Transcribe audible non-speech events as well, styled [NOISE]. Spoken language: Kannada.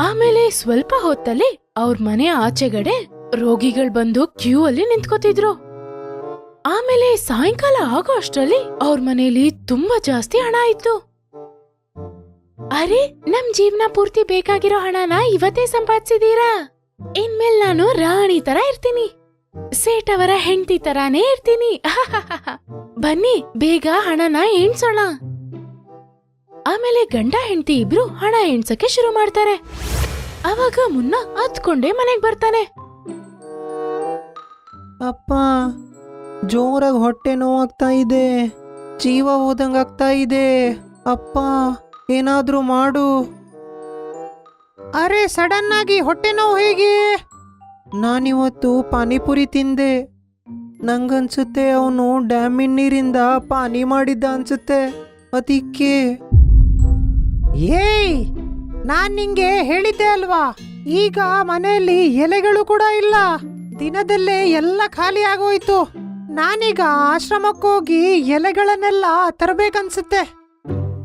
ಆಮೇಲೆ ಸ್ವಲ್ಪ ಹೊತ್ತಲ್ಲಿ ಅವ್ರ ಮನೆ ಆಚೆಗಡೆ ರೋಗಿಗಳು ಬಂದು ಕ್ಯೂ ಅಲ್ಲಿ ನಿಂತ್ಕೋತಿದ್ರು. ಆಮೇಲೆ ಸಾಯಂಕಾಲ ಆಗೋ ಅಷ್ಟ್ರಲ್ಲಿ ಅವ್ರ ಮನೇಲಿ ತುಂಬಾ ಜಾಸ್ತಿ ಹಣ ಇತ್ತು. ಅರೆ, ನಮ್ ಜೀವನ ಪೂರ್ತಿ ಬೇಕಾಗಿರೋ ಹಣನ ಇವತ್ತೇ ಸಂಪಾದಿಸಿದೀರಾ? ಇನ್ಮೇಲ್ ನಾನು ರಾಣಿ ತರ ಇರ್ತೀನಿ. ಸೇಟ್ ಅವರ ಹೆಂಡತಿ ತರಾನೇ ಇರ್ತೀನಿ. [LAUGHS] ಬನ್ನಿ, ಬೇಗ ಹಣನ ಎಣ್ಸೋಣ ಆಮೇಲೆ ಗಂಡ ಹೆಂಡತಿ ಇಬ್ರು ಹಣ ಎಣ್ಸಕ್ಕೆ ಶುರು ಮಾಡ್ತಾರೆ. ಅವಾಗ ಮುನ್ನ ಹತ್ಕೊಂಡೆ ಮನೆಗ್ ಬರ್ತಾನೆ. ಅಪ್ಪ, ಜೋರಾಗಿ ಹೊಟ್ಟೆ ನೋವಾಗ್ತಾ ಇದೆ. ಜೀವ ಹೋದಂಗ್ ಆಗ್ತಾ ಇದೆ. ಅಪ್ಪ, ಏನಾದರೂ ಮಾಡು. ಅರೆ, ಸಡನ್ ಆಗಿ ಹೊಟ್ಟೆ ನೋವು ಹೇಗೆ? ನಾನಿವತ್ತು ಪಾನಿಪುರಿ ತಿಂದೆ. ನಂಗನ್ಸುತ್ತೆ ಅವನು ಡ್ಯಾಮಿನ್ ನೀರಿಂದ ಪಾನಿ ಮಾಡಿದ್ದ ಅನ್ಸುತ್ತೆ. ಅದಕ್ಕೆ ಏಯ್, ನಾನ್ ನಿಂಗೆ ಹೇಳಿದ್ದೆ ಅಲ್ವಾ? ಈಗ ಮನೆಯಲ್ಲಿ ಎಲೆಗಳು ಕೂಡ ಇಲ್ಲ. ದಿನದಲ್ಲೇ ಎಲ್ಲ ಖಾಲಿ ಆಗೋಯ್ತು. ನಾನೀಗ ಆಶ್ರಮಕ್ಕೋಗಿ ಎಲೆಗಳನ್ನೆಲ್ಲ ತರಬೇಕನ್ಸುತ್ತೆ.